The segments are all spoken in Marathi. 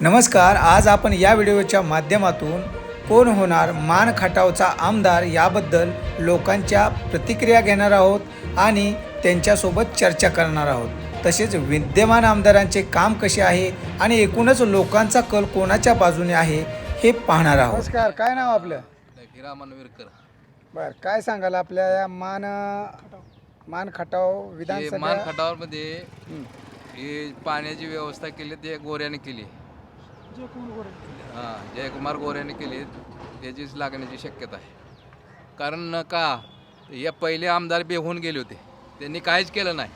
नमस्कार आज आपण या व्हिडिओच्या माध्यमातून कोण होणार मान खटावचा आमदार याबद्दल लोकांच्या प्रतिक्रिया घेणार आहोत आणि त्यांच्यासोबत चर्चा करणार आहोत. तसेच विद्यमान आमदारांचे काम कसे आहे आणि एकूणच लोकांचा कल कोणाच्या बाजूने आहे हे पाहणार आहोत. नमस्कार काय नाव आपलं? हिरामन विरकर बर काय सांगाल आपल्या या मान मान खटाव हे मान खटावरमध्ये ही पाण्याची व्यवस्था केली ते गोऱ्याने केली. हां जयकुमार गोऱ्याने केली. याचीच लागण्याची शक्यता आहे. कारण का या पहिले आमदार बेहून गेले होते. त्यांनी काहीच केलं नाही.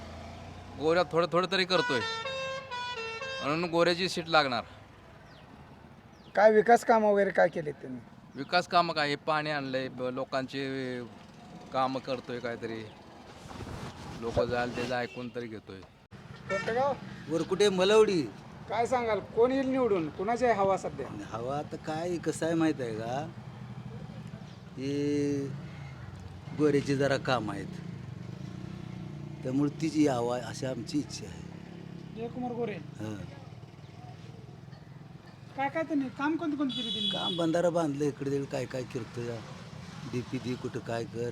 गोऱ्या थोडं थोडं तरी करतोय. म्हणून गोऱ्याची सीट लागणार. काय विकास काम वगैरे काय केले त्यांनी? विकास कामं काय? हे पाणी आणलंय ब- लोकांचे कामं करतोय काहीतरी. लोक जाल त्याचं ऐकून तरी घेतोय. कोणतं गाव? वरकुटे मलवडी. काय सांगाल? कोण येईल निवडून? कुणाची आहे हवा सध्या? हवा आता काय कसं आहे माहीत आहे का? हे गोऱ्याचे जरा काम आहेत. त्यामुळे तिची हवा अशी आमची इच्छा आहे. जयकुमार गोरे. हं. काय काय त्यांनी काम कोणते कोणते केले त्यांनी? काम बंधारा बांधलं इकडे तिकडे काय काय करतो? या डी पी दी कुठं काय कर?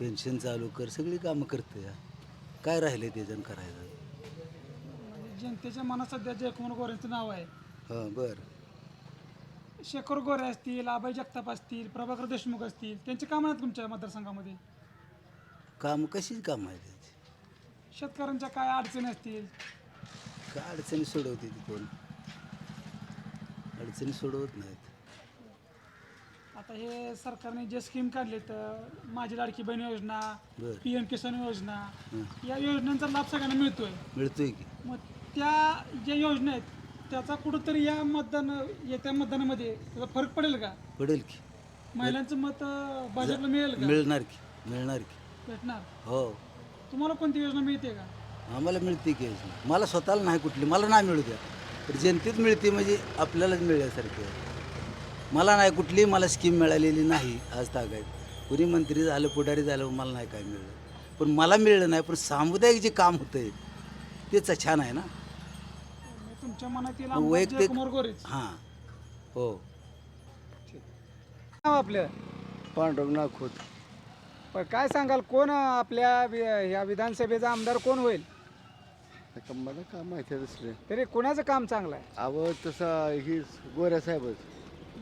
पेन्शन चालू कर सगळी कामं करतो. या काय राहिले त्याच्यानं करायचं? जनतेच्या मनात सध्या जयकुमार गोरेंचं नाव आहे. हां बरं. शेखर गोरे असतील आबाई जगताप असतील प्रभाकर देशमुख असतील त्यांचे काम आहेत तुमच्या मतदारसंघामध्ये? काम कशीच काम आहे त्याची? शेतकऱ्यांच्या काय अडचणी असतील? काय अडचणी सोडवते ती कोण? अडचणी सोडवत नाहीत. आता हे सरकारने जे स्कीम काढले तर माझी लाडकी बहीण योजना बरं. पी एम किसान योजना हं. या योजनांचा लाभ सगळ्यांना मिळतोय. मिळतोय की? मग त्या ज्या योजना आहेत त्याचा कुठंतरी या मतदान येत्या मतदानामध्ये त्याचा फरक पडेल का? पडेल की. महिलांचं मत अं, भाजपला मिळेल का? मिळणार की मिळणार की. भेटणार? हो. तुम्हाला कोणती योजना मिळते का? आम्हाला मिळते की योजना. मला स्वतःला नाही कुठली मला नाही मिळू द्या. तर जनतेत मिळते म्हणजे आपल्यालाच मिळण्यासारखी आहे. मला नाही कुठली मला स्कीम मिळालेली नाही आज तागायत. कुणी मंत्री झालं पुढारी झालं मला नाही काय मिळलं. पण मला मिळलं नाही पण सामुदायिक जे काम होतंय तेच छान आहे ना? तुमच्या मनात येईल आमदार वैयक्तिक जयकुमार गोरेच. हां हो. नाव आपलं? पांडुरंग नाखोत पण काय सांगाल कोण आपल्या वि- या विधानसभेचा आमदार कोण होईल? आता मला काय माहिती आहे दुसरे. तरी कोणाचं काम चांगलं आहे? अहो तसा ही गोऱ्या साहेबच.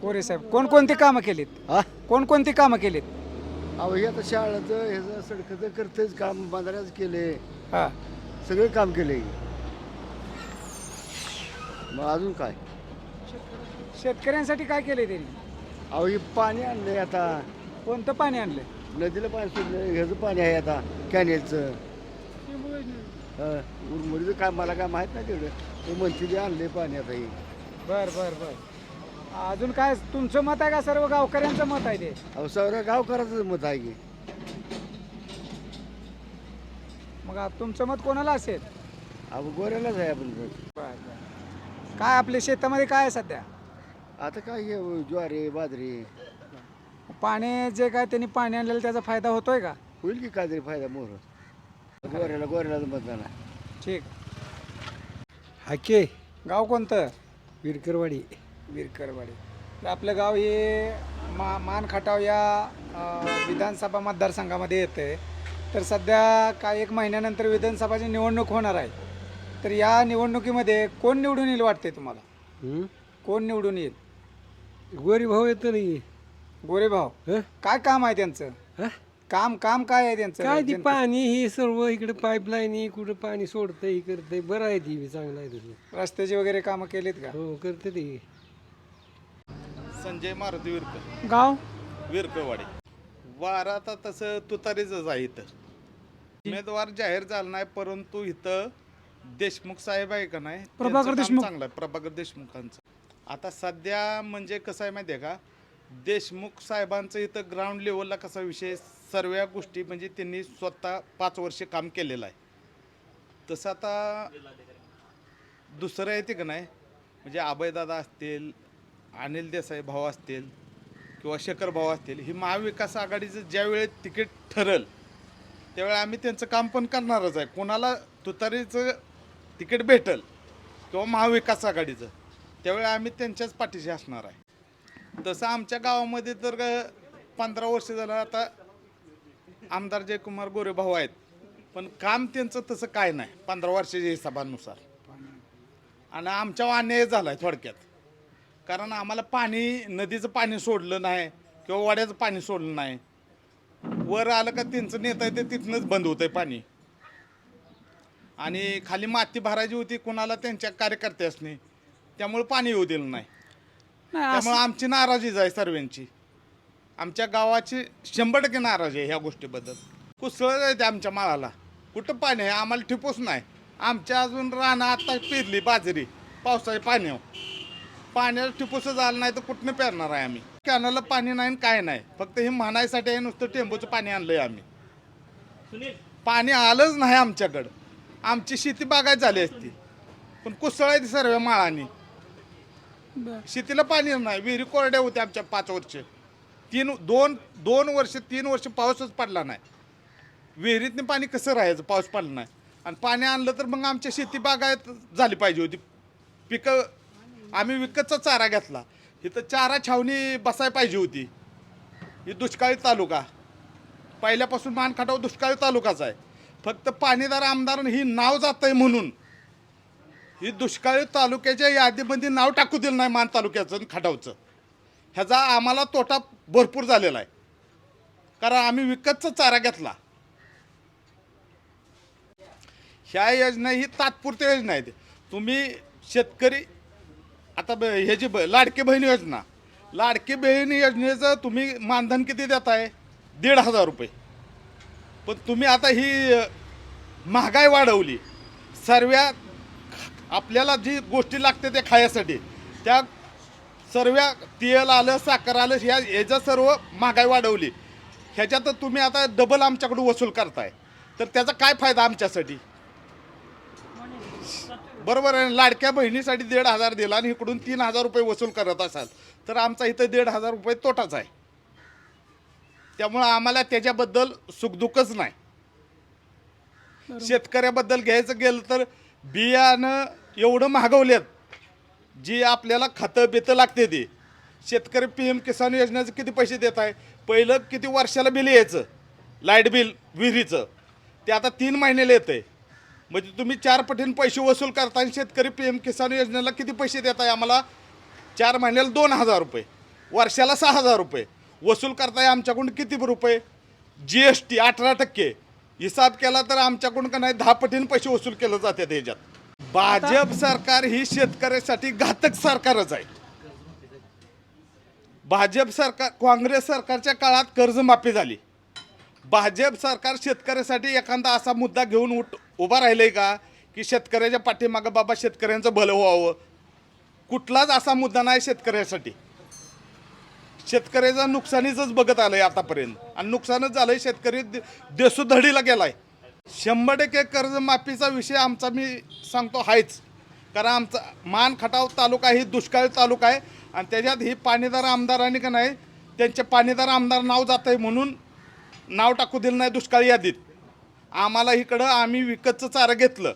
गोरे साहेब कोणकोणती कामं केलीत? हा? कोणकोणती कामं केलीत? अहो हे आता शाळेचं ह्याचं सडकचं करतेच काम बांधाऱ्याच केले हा. सगळे काम केले मग अजून काय? शेतकऱ्यांसाठी काय केले त्यांनी? अहो हे पाणी आणलंय आता. कोणतं पाणी आणलं नदीला पाणी सोडलं ह्याचं पाणी आहे आता कॅनेलचं. योजना. उरमुरीचं काय मला काय माहीत नाही तेवढं. ते म्हणते आणले पाणी आता हे. बर बर बर. अजून काय तुमचं मत आहे का सर्व गावकऱ्यांचं मत आहे ते? अहो सगळं गाव करायचं मत आहे की. मग आ- तुमचं मत कोणाला असेल? अहो गोऱ्यालाच आहे आपण बर बर. काय आपल्या शेतामध्ये काय आहे सध्या? आता काय हे ज्वारी बाजरी पाणी जे काय त्यांनी पाणी आणलेलं त्याचा फायदा होतोय का? होईल की काहीतरी फायदा मोर. गोऱ्याला गोऱ्याला मतदान ठीक. हाके गाव कोणतं? विरकरवाडी. विरकरवाडी. तर आपलं गाव हे मा मान खटाव या अ, विधानसभा मतदारसंघामध्ये येतं आहे तर सध्या काय एक महिन्यानंतर विधानसभाची निवडणूक होणार आहे. तर या निवडणुकीमध्ये कोण निवडून येईल वाटते तुम्हाला? कोण निवडून येईल? गोरी भाऊ येतो नाही. गोरेभाव हं? काय काम आहे त्यांचं? हं? काम काम काय आहे त्यांचं? काय ती पाणी हे सर्व इकडे पाईपलाईन कुठं पाणी सोडतंय हे करतंय बरं आहे ती बी चांगलं आहे तसं. रस्त्याची वगैरे कामं केलीत का? हो करते ते. संजय मारुती विरकर गाव? विरकरवाडी वारा आता तसं तुतारीचंच आहे इथं. उमेदवार जाहीर झाला नाही परंतु इथं देशमुख साहेब आहे का नाही? प्रभाकर त्यांचं काम देशमुख. चांगलं आहे प्रभाकर देशमुखांचं. आता सध्या म्हणजे कसं आहे माहिती आहे का? देशमुख साहेबांचं इथं ग्राउंड लेवलला कसा विषय सर्व गोष्टी म्हणजे त्यांनी स्वतः पाच वर्ष काम केलेलं आहे. तसं आता दुसरं येते का नाही? म्हणजे अभयदादा असतील अनिल देसाई भाऊ असतील किंवा शेखर भाऊ असतील ही महाविकास आघाडीचं ज्यावेळी तिकीट ठरल त्यावेळी आम्ही त्यांचं काम पण करणारच आहे. कोणाला तुतारीचं तिकीट भेटल किंवा महाविकास आघाडीचं त्यावेळी आम्ही त्यांच्याच पाठीशी असणार आहे. तसं आमच्या गावामध्ये तर पंधरा वर्ष झालं आता आमदार जयकुमार गोरे भाऊ आहेत. पण काम त्यांचं तसं काय नाही पंधरा वर्षाच्या हिशोबानुसार. आणि आमच्या अन्याय झाला आहे थोडक्यात. कारण आम्हाला पाणी नदीचं पाणी सोडलं नाही किंवा वाड्याचं पाणी सोडलं नाही. वर आलं का त्यांचं नेता आहे ते तिथनंच बंद आहे पाणी. आणि खाली माती भरायची होती कुणाला त्यांच्या कार्यकर्त्यासनी. त्यामुळे पाणी येऊ दिलं नाही. नाही असं- त्यामुळे आमची नाराजीच आहे सर्वांची. आमच्या गावाची शंभर टक्के नाराजी आहे ह्या गोष्टीबद्दल. कुसळ आहे ते आमच्या माळाला कुठं पाणी आहे? आम्हाला ठिपूस नाही. आमच्या अजून रानं आता पेरली बाजरी. पावसाच्या पाण्यावर पाण्याला टिपूस झालं नाही तर कुठनं पेरणार आहे आम्ही? कॅनलला पाणी नाही आणि काय नाही. फक्त हे म्हणायसाठी आहे नुसतं टेंबूचं पाणी आणलंय आम्ही. पाणी आलंच नाही आमच्याकडं. आमची शेती बागायत झाली असती. पण कुसळ आहे ती सर्व माळानी. बरं. शेतीला पाणी नाही. विहिरी कोरड्या होत्या आमच्या पाच वर्ष. तीन दोन दोन वर्ष तीन वर्ष पाऊसच पडला नाही. विहिरीतनं पाणी कसं राहायचं? पाऊस पडला नाही. आणि पाणी आणलं तर मग आमच्या शेती बागायत झाली पाहिजे होती. पिकं आम्ही विकतचा चारा घेतला. इथं चारा छावणी बसाय पाहिजे होती. ही दुष्काळी तालुका. पहिल्यापासून मानखाटाव दुष्काळी तालुकाच आहे. फक्त पाणीदार आमदार ही नाव जात आहे म्हणून. ही दुष्काळी तालुक्याच्या यादीमध्ये नाव टाकू दिलं नाही मान तालुक्याचं आणि खटावचं. ह्याचा आम्हाला तोटा भरपूर झालेला आहे. कारण आम्ही विकतचा चारा घेतला. ह्या योजना ही तात्पुरत्या योजना आहेत तुम्ही शेतकरी आता ब ह्याची ब लाडकी बहीण योजना. लाडकी बहीण योजनेचं तुम्ही मानधन किती देताय? दीड हजार रुपये. पण तुम्ही आता ही महागाई वाढवली. सर्व आपल्याला जी गोष्टी लागते ते खायसाठी त्या सर्व तेल आलं साखर आलं ह्या ह्याचं सर्व महागाई वाढवली. ह्याच्यात तुम्ही आता डबल आमच्याकडून वसूल करताय. तर त्याचा काय फायदा आमच्यासाठी? बरोबर आहे. लाडक्या बहिणीसाठी दीड हजार दिला आणि इकडून तीन हजार रुपये वसूल करत असाल तर आमचा इथं दीड हजार रुपये तोटाच आहे. त्यामुळं आम्हाला त्याच्याबद्दल सुखदुःखच नाही. शेतकऱ्याबद्दल घ्यायचं गेलं तर बियाणं एवढं महागवलेत जी आपल्याला खतं बितं लागते ती. शेतकरी पी एम किसान योजनेचं किती पैसे देत आहे? पहिलं किती वर्षाला बिल यायचं? लाइट बिल विहिरीचं. ते आता तीन महिन्याला येतं आहे म्हणजे तुम्ही चार पटीने पैसे वसूल करता आणि शेतकरी पी एम किसान योजनेला किती पैसे देत आहे आम्हाला? चार महिन्याला दोन हजार रुपये. वर्षाला सहा हजार रुपये. वसूल करताय आमच्याकडून किती रुपये? जी एस टी अठरा टक्के. हिसाब केला तर आमच्याकडून का नाही दहा पटीन पैसे वसूल केलं जाते त्याच्यात भाजप सरकार ही शेतकऱ्यासाठी घातक सरकारच आहे. भाजप सरकार काँग्रेस सरकारच्या काळात कर्जमाफी झाली. भाजप सरकार शेतकऱ्यासाठी एखादा असा मुद्दा घेऊन उठ उभा राहिलंय का? की शेतकऱ्याच्या पाठीमागं बाबा शेतकऱ्यांचं भलं व्हावं. कुठलाच असा मुद्दा नाही शेतकऱ्यासाठी. शेतकऱ्याचं नुकसानीचंच बघत आलं आहे आतापर्यंत. आणि नुकसानच झालं आहे शेतकरी दे- गेला आहे शंभर टक्के कर्जमाफीचा विषय आमचा मी सांगतो आहेच कारण आमचा मान खटाव तालुका ही दुष्काळी तालुका आहे. आणि त्याच्यात ही पाणीदार आमदारांनी का नाही त्यांचे पाणीदार आमदार नाव जात आहे म्हणून नाव टाकू दिलं नाही दुष्काळी यादीत. आम्हाला इकडं आम्ही विकतचं चारा घेतलं.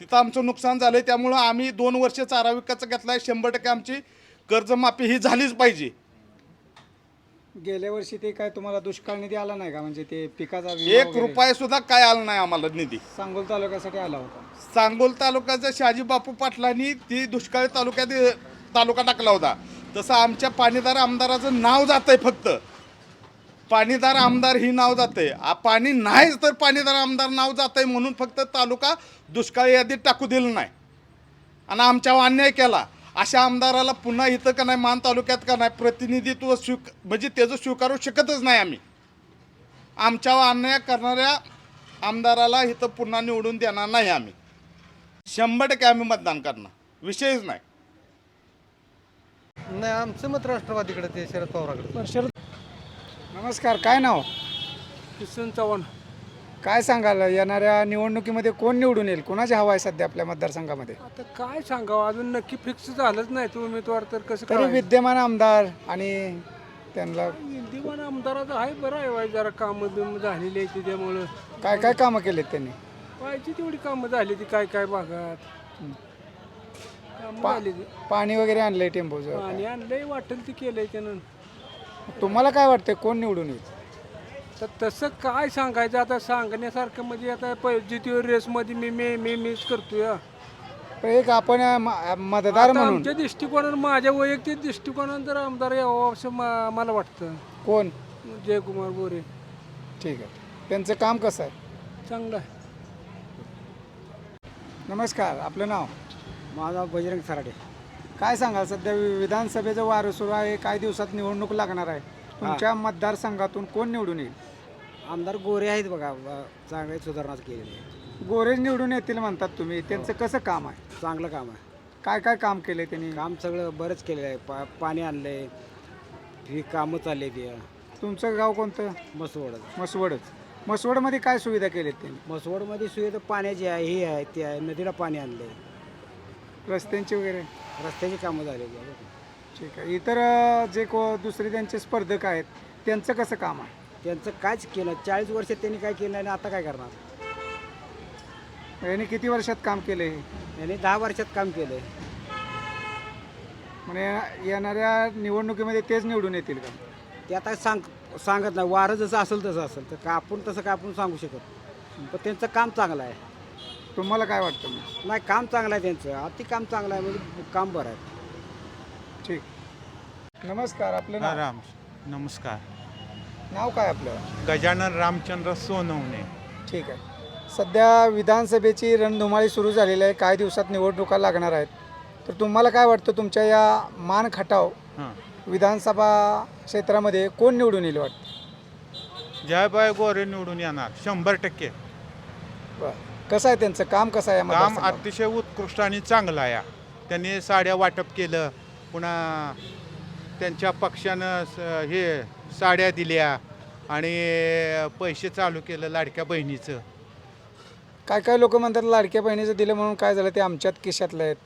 तिथं आमचं नुकसान झालं आहे त्यामुळं आम्ही दोन वर्ष चारा विकतचं घेतला आहे शंभर टक्के आमची कर्जमाफी ही झालीच पाहिजे. गेल्या वर्षी ते काय तुम्हाला दुष्काळ निधी आला नाही का? म्हणजे ते पिकाचा विमा एक वगैरे रुपया सुद्धा काय आला नाही आम्हाला निधी. सांगोल तालुक्यासाठी आला होता. सांगोल तालुक्याच्या शहाजी बापू पाटलांनी ती दुष्काळी तालुक्यात तालुका टाकला होता. तसं आमच्या पाणीदार आमदाराचं नाव जात आहे फक्त. पाणीदार आमदार ही नाव जाते पाणी नाहीच तर पाणीदार आमदार नाव जात आहे म्हणून फक्त तालुका दुष्काळी यादीत टाकू दिलं नाही. आणि आमच्यावर अन्याय केला. अशा आमदाराला पुन्हा इथं का नाही मान तालुक्यात का नाही प्रतिनिधित्व स्वीक म्हणजे त्याचं स्वीकारू शकतच नाही आम्ही. आमच्यावर अन्याय करणाऱ्या आमदाराला इथं पुन्हा निवडून देणार नाही आम्ही. शंभर टक्के आम्ही मतदान करणार. विषयच नाही. नाही आमचं मत राष्ट्रवादीकडे ते शरद पवाराकडे. नमस्कार काय नाव? किसन चव्हाण. काय सांगाल? येणाऱ्या निवडणुकीमध्ये कोण निवडून येईल? कोणाची हवा आहे सध्या आपल्या मतदारसंघामध्ये? आता काय सांगावं? अजून नक्की फिक्स झालंच नाही. तो उमेदवार तर कसं तरी काय? विद्यमान आमदार आणि त्यांना दिवाण आमदाराचं आहे बरं आहे बाई. जरा कामं बिमं झालेली आहे त्याच्यामुळं. काय काय कामं केलेत त्यांनी? पाहिजे तेवढी कामं झाली ती काय काय भागात. कामं पा- झाली ती. पाणी वगैरे आणलंय टेम्पोचं. पाणी आणलंय वाटेल ते केलंय त्यानं. तुम्हाला काय वाटतंय कोण निवडून येईल? तर तसं काय सांगायचं? आता सांगण्यासारखं म्हणजे आता प- जिथे रेसमध्ये मी मी मी मीच करतोय. हा. पण एक आपण अं, म- मतदार आता म्हणून. आमच्या दृष्टिकोनानं माझ्या वैयक्तिक दृष्टिकोनानं तर आमदार यावं असं मा- मला वाटतं. कोण? जयकुमार बोरे. ठीक आहे. त्यांचं काम कसं आहे? चांगलं आहे. नमस्कार आपलं नाव? माझा बजरंग सराडे. काय सांगाल? सध्या वि- विधानसभेचं वारं सुरू आहे. काही दिवसात निवडणूक लागणार आहे. तुमच्या मतदारसंघातून कोण निवडून येईल? आमदार गोरे आहेत बघा ब- चांगले सुधारणा केलेली आहे गोरेज निवडून येतील म्हणतात तुम्ही. त्यांचं कसं काम आहे? चांगलं काम आहे. काय काय काम केलंय त्यांनी? काम सगळं बरंच केलेलं आहे. पा पाणी आणलंय ही कामं चालली ती तुमचं गाव कोणतं? मसवड मसवडच मसवडमध्ये काय सुविधा केलीत त्यांनी? मसवडमध्ये सुविधा पाण्याची आहे ही आहे ती आहे नदीला पाणी आणलंय. रस्त्यांची वगैरे? रस्त्याची कामं झालेली आहे ठीक आहे. इतर अं, जे को दुसरे त्यांचे स्पर्धक आहेत त्यांचं कसं काम आहे? त्यांचं कायच केलं. चाळीस वर्षात त्यांनी काय केलं आणि आता काय करणार? यांनी किती वर्षात काम केलं? हे यांनी दहा वर्षात काम केलंय म्हणजे येणाऱ्या निवडणुकीमध्ये तेच निवडून येतील का? ते आता सांग सांगत नाही. वारं जसं असेल तसं असेल. तर का आपण तसं काय आपण सांगू शकत पण त्यांचं काम चांगलं आहे. तुम्हाला काय वाटतं मग? नाही काम चांगलं आहे त्यांचं. अति काम चांगलं आहे म्हणजे काम बरं आहे. ठीक. नमस्कार. आपलं नाव? राम. नमस्कार. नाव काय आपलं? गजानन रामचंद्र सोनवणे. ठीक आहे. सध्या विधानसभेची रणधुमाळी सुरू झालेली आहे. काही दिवसात निवडणुका लागणार आहेत. तर तुम्हाला काय वाटतं? तुमच्या या मान खटाव हां. विधानसभा क्षेत्रामध्ये कोण निवडून येईल वाटतं? जयबाई गोरे निवडून येणार. शंभर टक्के. बरं. कसं आहे त्यांचं? काम कसं आहे या काम मतदारसंघात? अतिशय उत्कृष्ट आणि चांगलं आहे. त्यांनी साड्या वाटप केलं. पुन्हा त्यांच्या पक्षानं स- हे साड्या दिल्या आणि पैसे चालू केलं लाडक्या बहिणीचं. काय काय लोक म्हणतात लाडक्या बहिणीचं दिलं म्हणून काय झालं? ते आमच्यात किशातलं आहेत.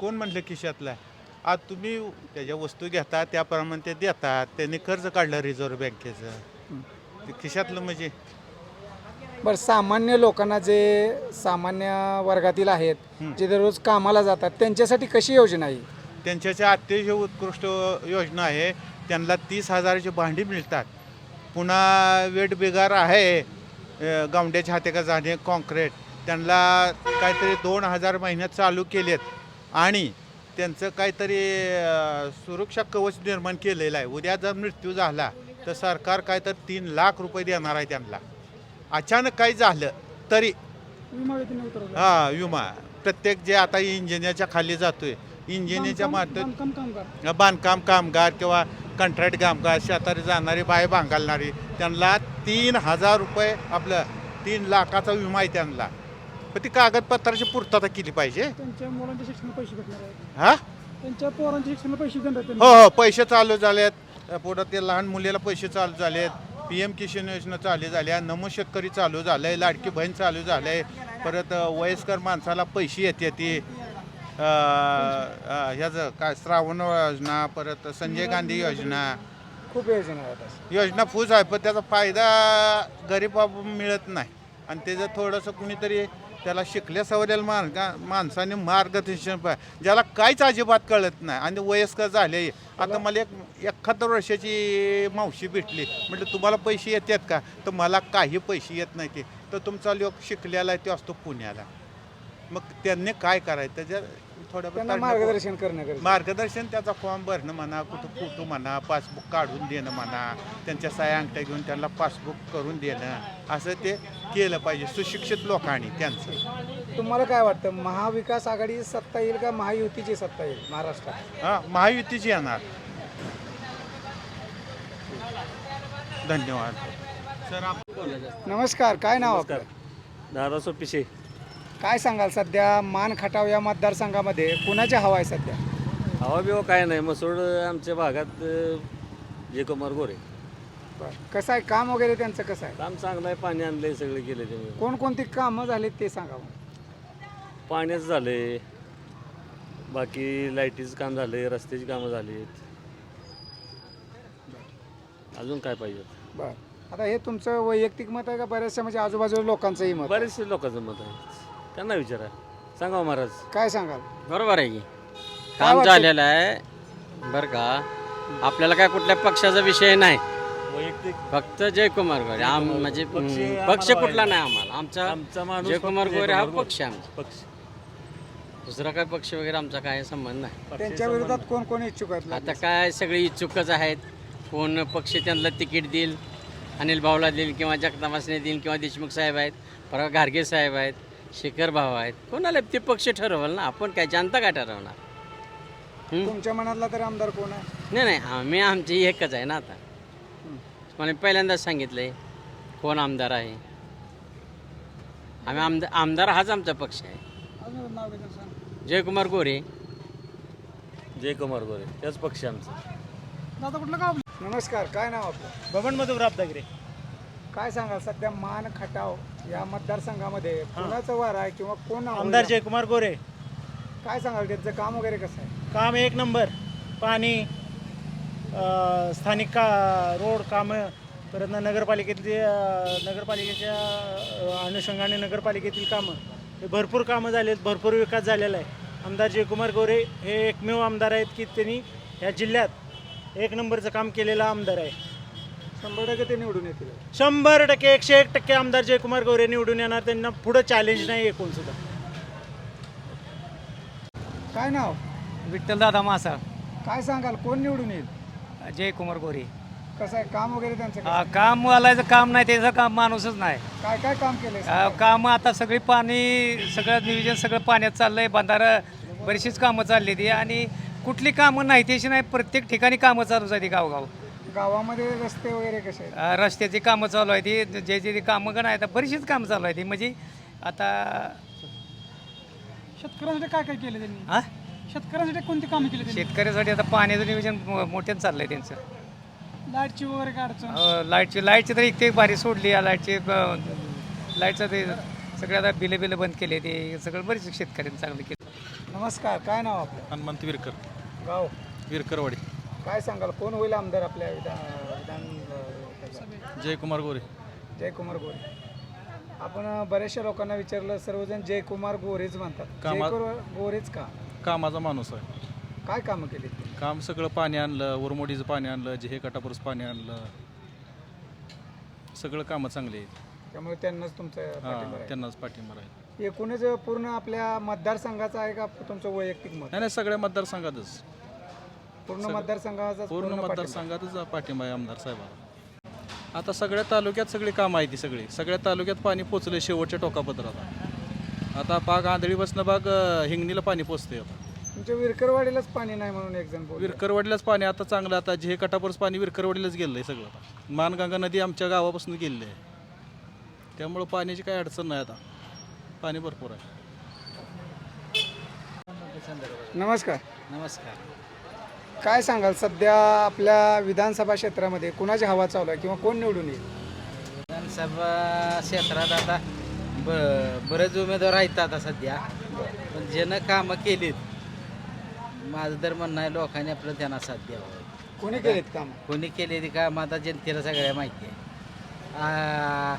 कोण म्हणलं खिशातला? आहे? आज तुम्ही त्याच्या वस्तू घेता त्याप्रमाणे ते देतात. त्यांनी कर्ज काढलं रिझर्व्ह बँकेचं. ते खिशातलं म्हणजे? बरं सामान्य लोकांना जे सामान्य वर्गातील आहेत जे दररोज कामाला जातात त्यांच्यासाठी कशी योजना आहे? त्यांच्याच्या अतिशय उत्कृष्ट योजना आहे. त्यांना तीस हजाराची भांडी मिळतात. पुन्हा वेट बिगार आहे गावंड्याच्या हाते का जाणे कॉन्क्रीट. त्यांना काहीतरी दोन हजार महिन्यात चालू केलेत. आणि त्यांचं काहीतरी सुरक्षा कवच निर्माण केलेलं आहे. उद्या जर मृत्यू झाला तर सरकार काहीतरी तीन लाख रुपये देणार आहे त्यांना. अचानक काही झालं तरी हा विमा. प्रत्येक जे आता इंजिनियरच्या खाली जातोय बांधकाम मार्फत बांधकाम कामगार. किंवा कंत्राट कामगार शेतारी जाणारी बाय भांगालणारी त्यांना तीन हजार रुपये आपलं तीन लाखाचा विमा आहे त्यांना. पण ती कागदपत्राची पूर्तता केली पाहिजे. त्यांच्या मुलांच्या शिक्षणाला पैसे भेटणार आहेत. हा? त्यांच्या पोरांच्या शिक्षणाला पैसे देणार आहेत हो हो पैसे चालू झालेत. पुढं ते लहान मुलीला पैसे चालू झालेत. पी एम किसान योजना चालू झाल्या. नमो शेतकरी चालू झालंय. लाडकी बहीण चालू झालंय. परत अ, वयस्कर माणसाला पैसे येते ती ह्याचं काय श्रावण योजना परत संजय गांधी योजना. खूप योजना आहेत. योजना फूस आहे पण त्याचा फायदा गरीब मिळत नाही. आणि त्याचं थोडंसं कुणीतरी त्याला शिकल्या सवरलेल्या मार्गा माणसाने मार्गदर्शन पा- ज्याला काहीच अजिबात कळत नाही. आणि वयस्कर झाले आता मला एक एकाहत्तर वर्षाची मावशी भेटली म्हटलं तुम्हाला पैसे येतात का? तर मला काही पैसे येत नाही ते तर तुमचा लोक शिकलेला आहे तो असतो पुण्याला. मग त्यांनी काय करायचं? त्याच्या त्यांना थोड्या मार्गदर्शन करणं गरजेचं. मार्गदर्शन त्याचा फॉर्म भरणं म्हणा कुठं फोटो म्हणा पासबुक काढून देणं म्हणा त्यांच्या सह्या अंगठ्या घेऊन त्यांना पासबुक करून देणं असं ते केलं पाहिजे सुशिक्षित लोकांनी त्यांचं. तुम्हाला काय वाटतं महाविकास आघाडी सत्ता येईल का महायुतीची सत्ता येईल महाराष्ट्रात? हां महायुतीची येणार. धन्यवाद. सर आप नमस्कार काय नाव आपलं? दादा पिशे काय सांगाल सध्या? मान खटाव या मतदारसंघामध्ये कुणाच्या हवा आहे सध्या? हवा बिवा काय नाही. मसूड आमच्या भागात जे कुमार गोरे. बरं. कसं आहे? काम वगैरे त्यांचं कसं आहे? काम चांगलं आहे. पाणी आणलंय सगळे केले त्यांनी. कोणकोणती कामं झालीत ते सांगा मग. पाण्याचं झालंय. बाकी लाईटीचं काम झालंय रस्त्याची कामं झालीत. अजून काय पाहिजे? बरं. आता हे तुमचं वैयक्तिक मत आहे का? बऱ्याचशा म्हणजे आजूबाजूला लोकांचंही मत आहे? बरेचसे लोकांचं मत आहे. त्यांना विचारा. सांगा हो महाराज. काय सांगाल? बरोबर आहे की. काम वाटतं? झालेलं आहे. बरं का. आपल्याला काय कुठल्या पक्षाचा विषय नाही. वैयक्तिक. फक्त जयकुमार गोरे. आम म्हणजे पक्ष हम्म, आम्हाला पक्ष कुठला. नाही आम्हाला. आमचा आमचा माणूस जयकुमार फक्त गोरे हा जयकुमार पक्ष आहे आमचा. पक्ष. दुसरा काय पक्ष वगैरे आमचा काय संबंध नाही. त्यांच्या विरोधात कोण कोण इच्छुक आहेत आता काय सगळे इच्छुकच आहेत. कोण पक्ष त्यांना तिकीट देईल अनिल भाऊला देईल किंवा जगतामासने देईल किंवा देशमुख साहेब आहेत. परवा घारगे साहेब आहेत. शेखर भाऊ आहेत. कोणाला ते पक्ष ठरवल ना आपण काय जनता काय ठरवणार? हं? तुमच्या मनातला तर आमदार कोण आहे? नाही नाही आम्ही आमची एकच आहे ना आता. मला पहिल्यांदाच सांगितलंय कोण आमदार आहे? आम्ही आमदार आमदार हाच आमचा पक्ष आहे. अजून नाव घेतो सांग. जयकुमार गोरे. जयकुमार गोरे त्याच पक्ष आमचा. दादा कुठलं गाव? नमस्कार काय नाव आपलं? बबन मधुराब दागरे काय सांगाल? सध्या मान खटाव या मतदारसंघामध्ये कोणाचं वार आहे किंवा कोण आमदार आवडलं? जयकुमार गोरे. काय सांगाल? त्यांचं काम वगैरे कसं आहे? काम एक नंबर. पाणी अ, स्थानिक का रोड कामं परत ना नगरपालिकेतली अ, नगरपालिकेच्या अ, अनुषंगाने नगरपालिकेतील कामं. हे भरपूर कामं झालेत भरपूर विकास झालेला आहे. आमदार जयकुमार गोरे हे एकमेव आमदार आहेत की त्यांनी या जिल्ह्यात एक नंबरचं काम केलेला आमदार आहे. शंभर टक्के ते निवडून येतील. शंभर टक्के एकशे एक टक्के आमदार जयकुमार गोरे निवडून येणार. त्यांना पुढं चॅलेंज नाही आहे कोणसुद्धा काय नाव? विठ्ठल दादा मासा काय सांगाल? कोण निवडून येईल? जयकुमार गोरे. कसं आहे? काम वगैरे त्यांचं कसं आहे? काम वालायचं काम नाही त्याचं काम माणूसच नाही. काय काय काम केलंय अ, कामं आता सगळी पाणी सगळं नियोजन सगळं पाण्यात चाललंय. बंधारं बरीचशीच कामं चालली ती. आणि कुठली कामं नाही त्याची नाही प्रत्येक ठिकाणी कामं चालू आहे ती गावगाव. गावामध्ये रस्ते वगैरे कसे आहेत? अ, रस्त्याची कामं चालू आहे ती जे जे कामं नाही आता बरीचशीच कामं चालू आहे ती म्हणजे आता शेतकऱ्यांसाठी काय काय केलं त्यांनी? हा शेतकऱ्यांसाठी कोणती कामं केली त्यांनी? शेतकऱ्यासाठी आता पाण्याचं नियोजन मो- मोठ्यानं चाललंय त्यांचं. लाईटची वगैरे काय अडचण? अ, लाईटची लाईटची तर इतके भारी सोडली. आहे लाईटची अ, लाईटचं ते सगळे आता बिलं बिलं बंद केले ते सगळं बरेच शेतकऱ्यांनी चांगलं केलं. नमस्कार काय नाव आपलं? हनुमंत विरकर. गाव? विरकरवाडी. काय सांगाल? कोण होईल आमदार आपल्या विधान विधान? जयकुमार गोरे. जयकुमार गोरे. आपण बऱ्याचशा लोकांना विचारलं सर्वजण जयकुमार गोरेच म्हणतात. कामा- जयकुमार गोरेच का? कामाचा माणूस आहे. काय कामं केली? काम सगळं पाणी आणलं उरमोडीचं पाणी आणलं जे हे कटापूरचं पाणी आणलं. सगळं कामं चांगली आहेत. त्यामुळे त्यांनाच तुमचं पाठिंबा हां आहे. त्यांनाच पाठिंबा आहे एकूणच पूर्ण आपल्या मतदारसंघाचा आहे का तुमचं वैयक्तिक मत? नाही नाही सगळ्या मतदारसंघातच. पूर्ण मतदारसंघाचा पूर्ण मतदारसंघातच पाठिंबा आहे आमदार साहेबांना आता सगळ्या तालुक्यात सगळी कामं आहे ती सगळी. सगळ्या तालुक्यात पाणी पोचले शेवटच्या टोकापत्राला. आता बाग आंधळीपासून बाग अं, हिंगणीला पाणी पोचते आता. तुमच्या विरकरवाडीलाच पाणी नाही म्हणून एक जण. विरकरवाडीलाच पाणी आता चांगलं आता जे कटापूरचं पाणी विरकरवाडीलाच गेलं आहे सगळं आता. मानगंगा नदी आमच्या गावापासून गेलेली आहे त्यामुळं पाण्याची काही अडचण नाही आता. पाणी भरपूर आहे. नमस्कार. नमस्कार. काय सांगाल? सध्या आपल्या विधानसभा क्षेत्रामध्ये कुणाची हवा चालू आहे किंवा कोण निवडून येईल? विधानसभा क्षेत्रात आता ब बरेच उमेदवार आहेत आता सध्या. पण ज्यानं कामं केलीत माझं तर म्हणणं आहे लोकांनी आपलं त्यांना साथ द्यावं कोणी केलेत काम? कोणी केलेली कामं आता जनतेला सगळ्या माहिती आहे. आ,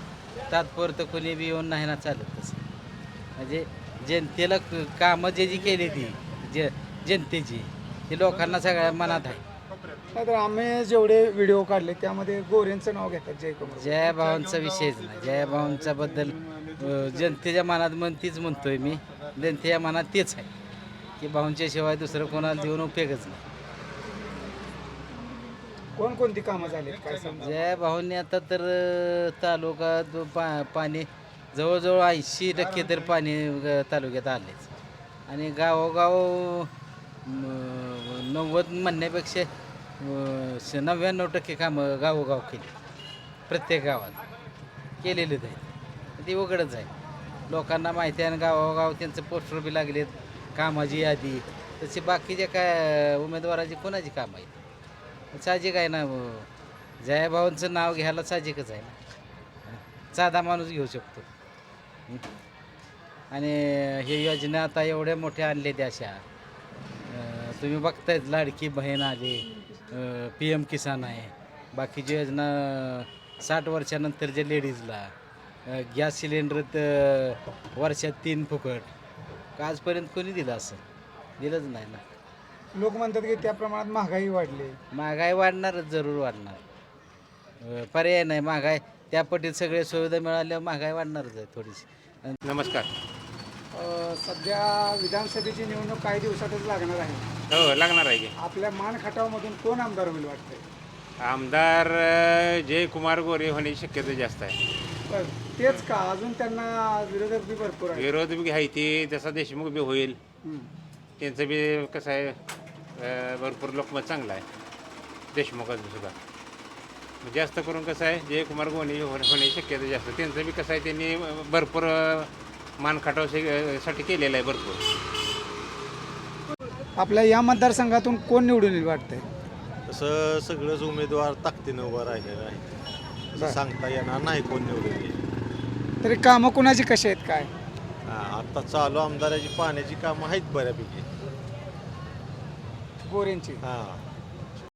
तात्पुरतं कोणी बी येऊन नाही ना चालत तसं. म्हणजे जनतेला क- कामं जे जी केली ती ज जनतेची. ती लोकांना सगळ्या मनात आहे. नाहीतर आम्ही जेवढे व्हिडिओ काढले त्यामध्ये गोरेंचं नाव घेतात जयकुमार जयाभावांचा विषयच नाही. जयाभावांचा बद्दल अ, जनतेच्या मनात मन तीच म्हणतोय मी. जनतेच्या मनात तेच आहे. की भाऊंच्या शिवाय दुसरं कोणाला देऊन उपयोगच नाही. कोणकोणती कामं झालीत काय सांगा जयाभाऊंनी आता तर अ, तालुक्यात पा पाणी जवळजवळ ऐंशी टक्के तर पाणी अ, तालुक्यात आलेच. आणि गावोगाव म, नव्वद म्हणण्यापेक्षा अ, नव्याण्णव टक्के कामं गावोगाव केली. प्रत्येक गावात केलेलेच आहेत. ते उघडच आहे. लोकांना माहिती आहे आणि गावोगाव त्यांचं पोस्टर बी लागलेत कामाची यादी. तशी बाकीच्या काय उमेदवाराची कोणाची कामं आहेत? साहजिक आहे ना जयाभाऊंचं नाव घ्यायला साहजिकच आहे ना. साधा माणूस घेऊ शकतो. हं. आणि हे योजना आता एवढ्या मोठ्या आणल्या त्या अशा. तुम्ही बघतायत लाडकी बहीण आली पी एम किसान आहे. बाकीची योजना साठ वर्षानंतर जे लेडीजला गॅस सिलेंडर तर वर्षात तीन फुकट. का आजपर्यंत कोणी दिलं असं? दिलंच नाही ना. लोक म्हणतात की त्या प्रमाणात महागाई वाढली. महागाई वाढणारच जरूर वाढणार. पर्याय नाही. महागाई त्या पटीत सगळे सुविधा मिळाल्यावर महागाई वाढणारच आहे थोडीशी. नमस्कार. सध्या विधानसभेची निवडणूक काही दिवसातच लागणार आहे. हो लागणार आहे की. आपल्या मान खटावमधून कोण आमदार होईल वाटतंय? आमदार जयकुमार गोरे होण्याची शक्यता जास्त आहे. पण तेच का? अजून त्यांना विरोधक बी भरपूर आहे विरोध बी आहे ती तसा देशमुख बी होईल. त्यांचं बी कसं आहे अं, भरपूर लोकमत चांगलं आहे. देशमुखाचं सुद्धा. जास्त करून कसं आहे जयकुमार गोणे हो- होण्याची शक्यता जास्त. त्यांचं बी कसं आहे त्यांनी भरपूर अं, मान खटाव शे- साठी केलेलं आहे भरपूर. आपल्या या मतदारसंघातून कोण निवडून येईल वाटतंय? तसं सगळंच उमेदवार ताकदीनं उभं राहिलेलं आहे. असं सांगता येणार नाही कोण निवडून येईल. तरी कामं कुणाची कशी आहेत काय? हा, आता चालू आमदाराची पाण्याची कामं आहेत बऱ्यापैकी. गोरेंची. हां.